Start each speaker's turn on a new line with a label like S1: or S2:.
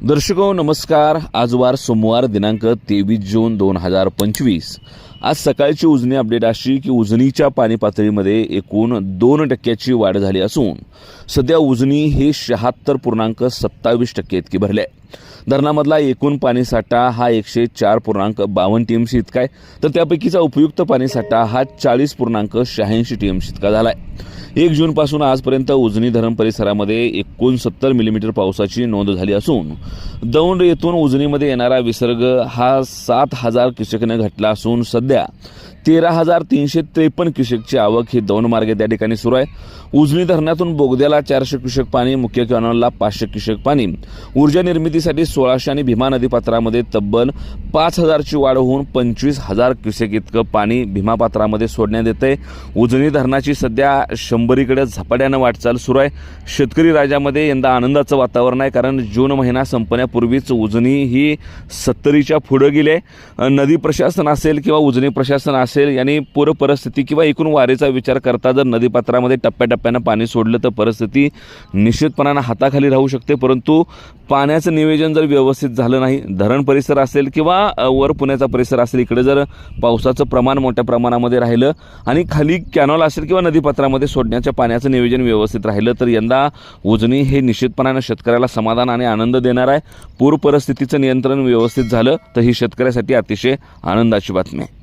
S1: दर्शको नमस्कार. आज वार सोमवार दिनांक तेवीस जून दोन हजार पंचवीस. आज सकाळची उजनी अपडेट अशी की उजनीच्या पाणी पातळीमध्ये एकूण दोन टक्क्याची वाढ झाली असून सध्या उजनी हे शहात्तर पूर्णांक सत्तावीस टक्के इतकी भरले. आहे धरणामधला एकूण पाणीसाठा हा एकशे चार पूर्णांक बावन्न टीएमसी इतका आहे. तर त्यापैकीचा उपयुक्त पाणीसाठा हा चाळीस पूर्णांक शहाऐंशी टीएमसी इतका झाला आहे. एक जूनपासून आजपर्यंत उजनी धरण परिसरामध्ये एकोणसत्तर मिलीमीटर पावसाची नोंद झाली असून दौंड येथून उजनीमध्ये येणारा विसर्ग हा सात हजार क्युसेकने घटला असून सध्या तेरा हजार तीनशे त्रेपन्न क्युसेकची आवक ही दौंड मार्गे त्या ठिकाणी सुरू आहे. उजनी धरणातून बोगद्याला चारशे क्युसेक पाणी मुख्य कॅनॉलला पाचशे क्युसेक पाणी. ऊर्जा निर्मितीसाठी सोळाशे आणि भीमा नदीपात्रामध्ये तब्बल पाच हजारची वाढ होऊन पंचवीस हजार क्युसेक इतकं पाणी भीमापात्रामध्ये सोडण्यात येते उजनी धरणाची सध्या शंभरीकडे झपाट्यानं वाटचाल सुरू आहे. शेतकरी राज्यामध्ये यंदा आनंदाचं वातावरण आहे कारण जून महिना संपण्यापूर्वीच उजनी ही सत्तरीच्या पुढं गेले आहे. नदी प्रशासन असेल किंवा उजनी प्रशासन असेल यांनी पूर परिस्थिती किंवा एकूण वारेचा विचार करता जर नदीपात्रामध्ये टप्प्याटप्प्यानं पाणी सोडलं तर परिस्थिती निश्चितपणानं हाताखाली राहू शकते. परंतु पाण्याचं नियोजन जर व्यवस्थित झालं नाही धरण परिसर असेल किंवा किंवा वर पुण्याचा परिसर असेल इकडे जर पावसाचं प्रमाण मोठ्या प्रमाणामध्ये राहिलं आणि खाली कॅनॉल असेल किंवा नदीपात्रामध्ये सोडण्याच्या पाण्याचं नियोजन व्यवस्थित राहिलं तर यंदा उजनी हे निश्चितपणानं शेतकऱ्याला समाधान आणि आनंद देणार आहे. पूर परिस्थितीचं नियंत्रण व्यवस्थित झालं तर ही शेतकऱ्यासाठी अतिशय आनंदाची बातमी आहे.